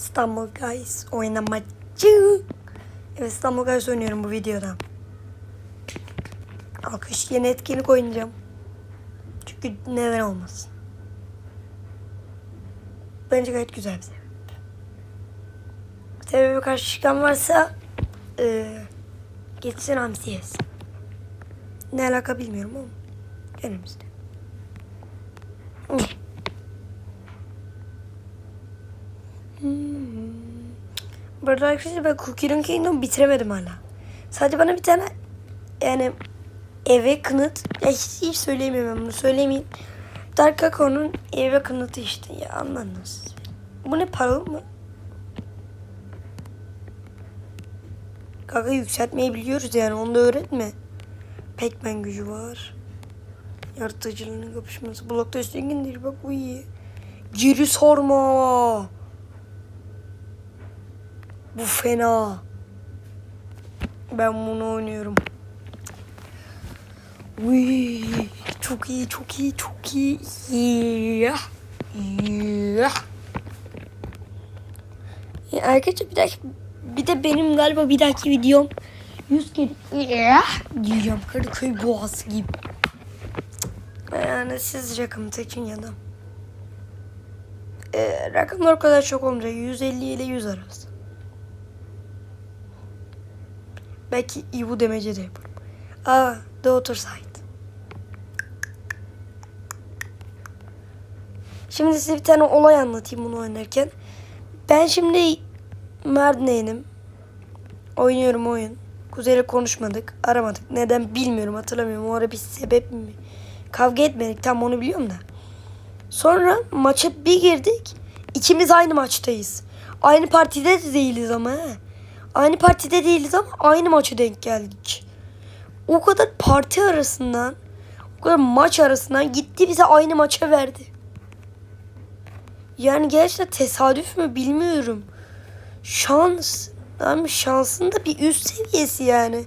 İstanbul Guys oynamacı. Evet İstanbul Guys oynuyorum bu videoda. Alkış yeni etkinlik oynayacağım. Çünkü neden olmasın. Bence gayet güzel bir sebep. Sebebi karşı çıkan varsa eee geçsin hamsi. Ne alaka bilmiyorum ama önümüzde. Burada arkadaşlar ben Cookie'nin Kingdom'u bitiremedim hala. Sadece bana bir tane yani eve kınıt ya hiç, hiç söyleyemiyorum ben bunu söylemeyeyim. Dark Kako'nun eve kınıtı işte ya anladınız. Bu ne paralı mı? Kanka yükseltmeyi biliyoruz yani onu da öğretme. Pac-Man gücü var. Yaratıcılığının kapışması. Blokta üstün değil bak bu iyi. Geri sorma. Bu fena. Ben bunu oynuyorum. Uy, çok iyi, çok iyi, çok iyi. Yeah. Yeah. Ya arkadaşlar bir dakika bir de benim galiba bir dahaki videom 100 kere yeah diyeceğim Kadıköy boğası gibi. Yani siz rakım seçin ya da. Ee, rakamlar o kadar çok olmayacak. 150 ile 100 arası. Belki İvu demece de yaparım. Aa, The Other Side. Şimdi size bir tane olay anlatayım bunu oynarken. Ben şimdi Mardin'im. Oynuyorum oyun. Kuzey'le konuşmadık, aramadık. Neden bilmiyorum, hatırlamıyorum. O ara bir sebep mi? Kavga etmedik, tam onu biliyorum da. Sonra maça bir girdik. İkimiz aynı maçtayız. Aynı partide de değiliz ama he. Aynı partide değiliz ama aynı maça denk geldik. O kadar parti arasından, o kadar maç arasından gitti bize aynı maça verdi. Yani gerçekten tesadüf mü bilmiyorum. Şans. Abi şansın da bir üst seviyesi yani.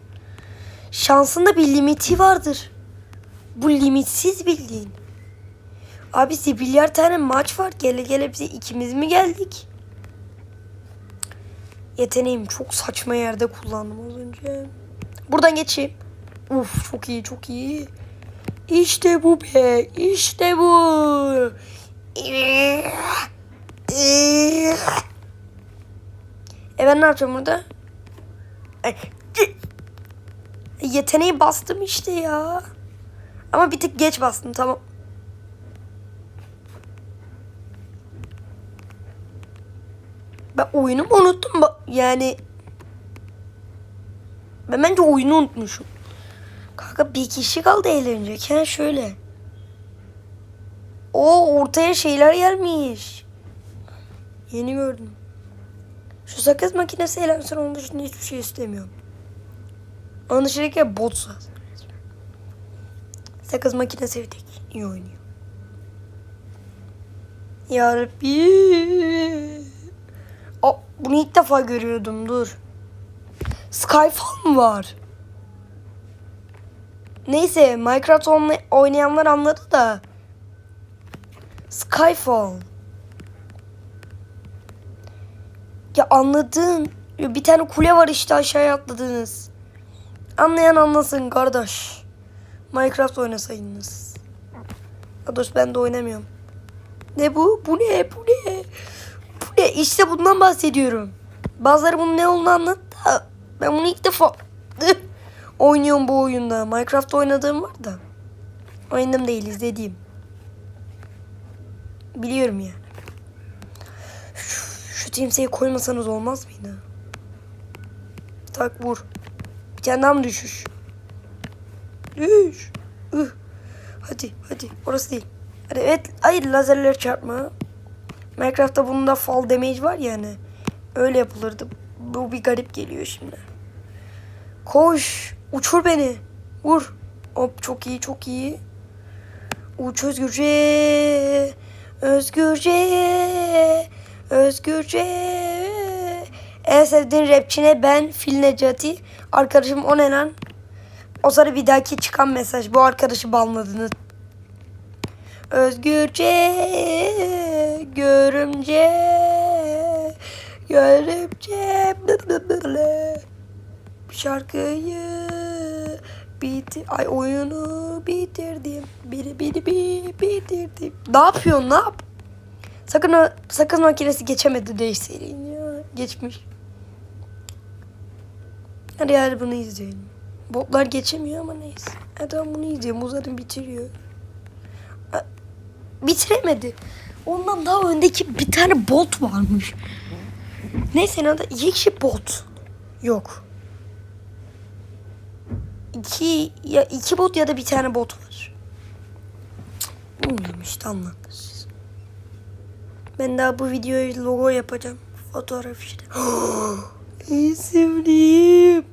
Şansın da bir limiti vardır. Bu limitsiz bildiğin. Abi zibilyar tane maç var. Gele gele bize ikimiz mi geldik? Yeteneğimi çok saçma yerde kullandım az önce. Buradan geçeyim. Uf çok iyi çok iyi. İşte bu be. İşte bu. E ben ne yapacağım burada? Ay, Yeteneği bastım işte ya. Ama bir tık geç bastım tamam. Ben oyunu unuttum? Yani ben bence oyunu unutmuşum. Kanka bir kişi kaldı eğlenecek. Ha şöyle. O ortaya şeyler gelmiş. Yeni gördüm. Şu sakız makinesi eğlensin onun dışında hiçbir şey istemiyorum. Onun dışındaki bot. Sakız makinesi tek iyi oynuyor. Yarabbi. Bunu ilk defa görüyordum dur. Skyfall mı var? Neyse Minecraft oynayanlar anladı da. Skyfall. Ya anladın. Bir tane kule var işte aşağıya atladınız. Anlayan anlasın kardeş. Minecraft oynasaydınız. Ados ben de oynamıyorum. Ne bu? Bu ne? Bu ne? Ne? İşte bundan bahsediyorum. Bazıları bunun ne olduğunu anlattı ben bunu ilk defa oynuyorum bu oyunda. Minecraft oynadığım var da. Oynadım değil izlediğim. Biliyorum ya. Şu, şu timsahı koymasanız olmaz mıydı? Tak vur. Bir tane daha mı düşüş? Düş. Hadi hadi orası değil. Hadi evet hayır lazerler çarpma. Minecraft'ta bunun da fall damage var ya hani. Öyle yapılırdı. Bu bir garip geliyor şimdi. Koş. Uçur beni. Vur. Hop çok iyi çok iyi. Uç özgürce. Özgürce. Özgürce. En sevdiğin rapçine ben Fil Necati. Arkadaşım o ne lan? O sonra bir dahaki çıkan mesaj. Bu arkadaşı banladınız. Özgürce görümce Görümce. Şarkıyı bitir ay oyunu bitirdim. Biri biri bir bitirdim. Ne yapıyorsun ne yap? Sakın o sakız makinesi geçemedi değiştirin ya. Geçmiş. Hadi hadi bunu izleyelim botlar geçemiyor ama neyse. Tamam bunu izleyelim uzadım bitiriyor bitiremedi ondan daha öndeki bir tane bot varmış neyse ne da iki kişi bot yok iki ya iki bot ya da bir tane bot var. Bilmiyorum işte anladınız. Ben daha bu videoya logo yapacağım. Fotoğraf işte. en sevdiğim.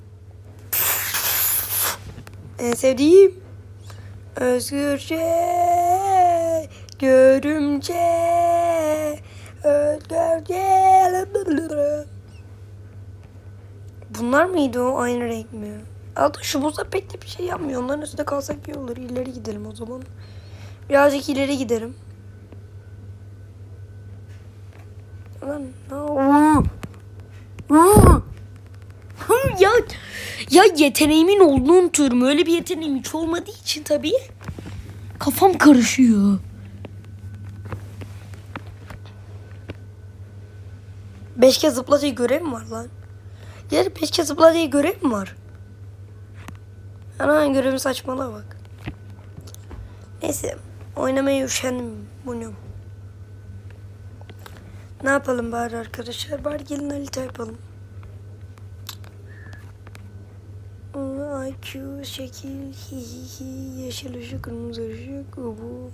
En sevdiğim. Özgürce. Görümce. Özgürce. Bunlar mıydı o? Aynı renk mi? Aldı şu buzda pek de bir şey yapmıyor. Onların üstünde kalsak iyi olur. İleri gidelim o zaman. Birazcık ileri gidelim. Lan ya ya yeteneğimin olduğunu unutuyorum. Öyle bir yeteneğim hiç olmadığı için tabii. Kafam karışıyor. Beş kez zıpla diye görev mi var lan? Yer beş kez zıpla diye görev mi var? Ana görevin saçmalığa bak. Neyse. Oynamaya üşendim. Bunu. Ne yapalım bari arkadaşlar? Bari gelin harita yapalım. IQ, şekil, hi hi hi, yeşil ışık, kırmızı ışık, bu.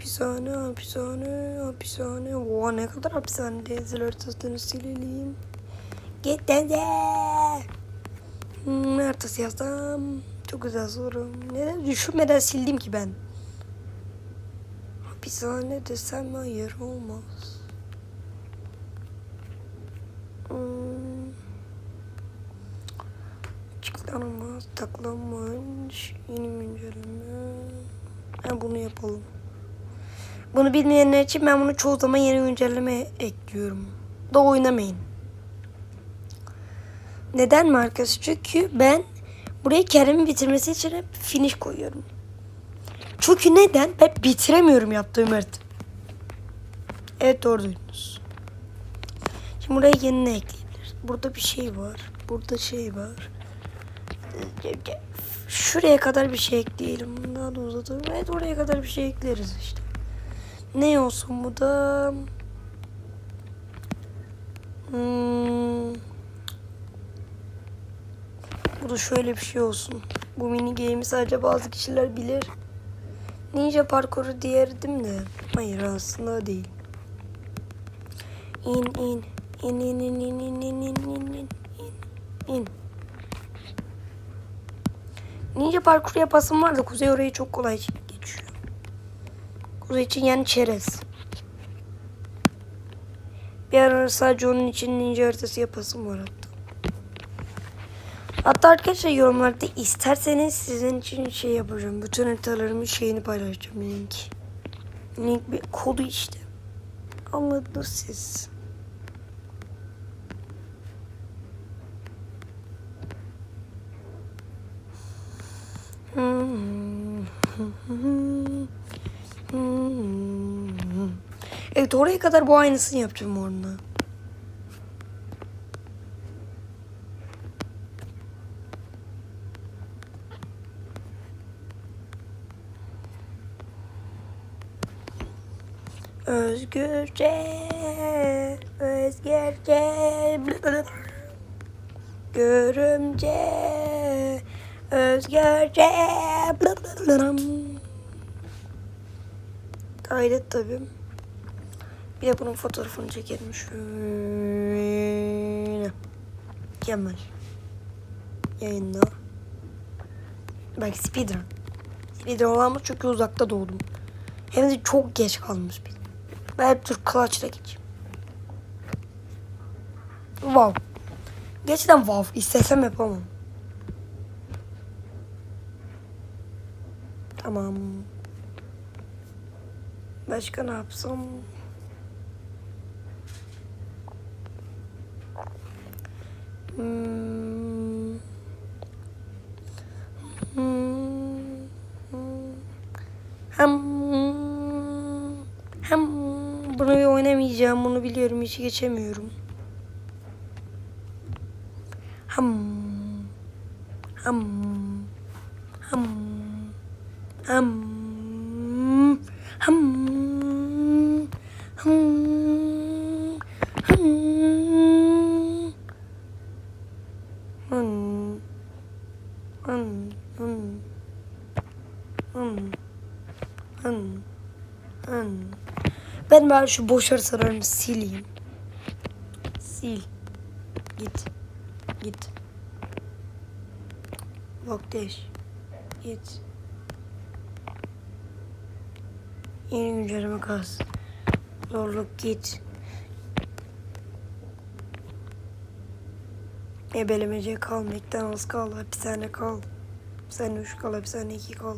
Hapishane, hapishane, hapishane. Oha ne kadar hapishane. Zil haritasını silelim. Git de. Hmm, haritası yazdım. Çok güzel soru. Neden düşünmeden sildim ki ben? Hapishane desem hayır olmaz. Hmm. Açıklanamaz, taklanmış, yeni güncelleme. Ha, bunu yapalım. Bunu bilmeyenler için ben bunu çoğu zaman yeni güncelleme ekliyorum. Da oynamayın. Neden mi arkadaşlar? Çünkü ben buraya Kerem'in bitirmesi için hep finish koyuyorum. Çünkü neden? Ben bitiremiyorum yaptığım harita. Evet doğru duydunuz. Şimdi buraya yeni ne ekleyebiliriz? Burada bir şey var. Burada şey var. Şuraya kadar bir şey ekleyelim. Daha da uzatalım. Evet oraya kadar bir şey ekleriz işte. Ne olsun bu da? Hmm. Bu da şöyle bir şey olsun. Bu mini game'i sadece bazı kişiler bilir. Ninja parkuru diyerdim de. Hayır aslında değil. İn in. İn in in in in in in in in in in. Ninja parkuru yapasım var da Kuzey orayı çok kolay geçiyor. Kuzey için yani çerez. Bir ara sadece onun için ninja haritası yapasım var hatta. Hatta arkadaşlar yorumlarda isterseniz sizin için şey yapacağım. Bütün haritalarımın şeyini paylaşacağım link. Link bir kodu işte. Anladınız siz. Oraya kadar bu aynısını yapacağım orada. Özgürce, özgürce, görümce, özgürce. Kaydet tabii. Bir de bunun fotoğrafını çekelim şöyle. Mükemmel. Yayında. Bak speedrun. Speedrun olamaz çünkü uzakta doğdum. Hem de çok geç kalmış bir. Ben hep dur clutch'la geçeyim. Wow. Gerçekten wow. İstesem yapamam. Tamam. Başka ne yapsam? Hmm. Hmm. Hem hem bunu bir oynamayacağım bunu biliyorum hiç geçemiyorum. Ham ham ham ham Hın. Hın. Hın. Hın. Hın. Hın. Ben bari şu boş aralarını sileyim. Sil. Git. Git. Vakteş. Git. Yeni güncelleme kas. Zorluk git. Ebelemece kal, McDonald's kal, hapishane kal. Hapishane 3 kal, hapishane 2 kal.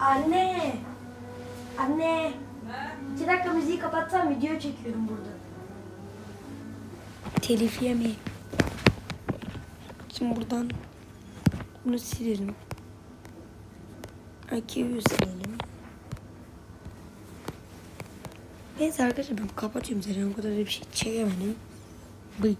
Anne! Anne! İki dakika müziği kapatsam video çekiyorum burada. Telif yemeyeyim. Şimdi buradan bunu silelim. IQ'yu silelim. Neyse arkadaşlar ben kapatıyorum zaten o kadar da bir şey çekemedim. Bıy.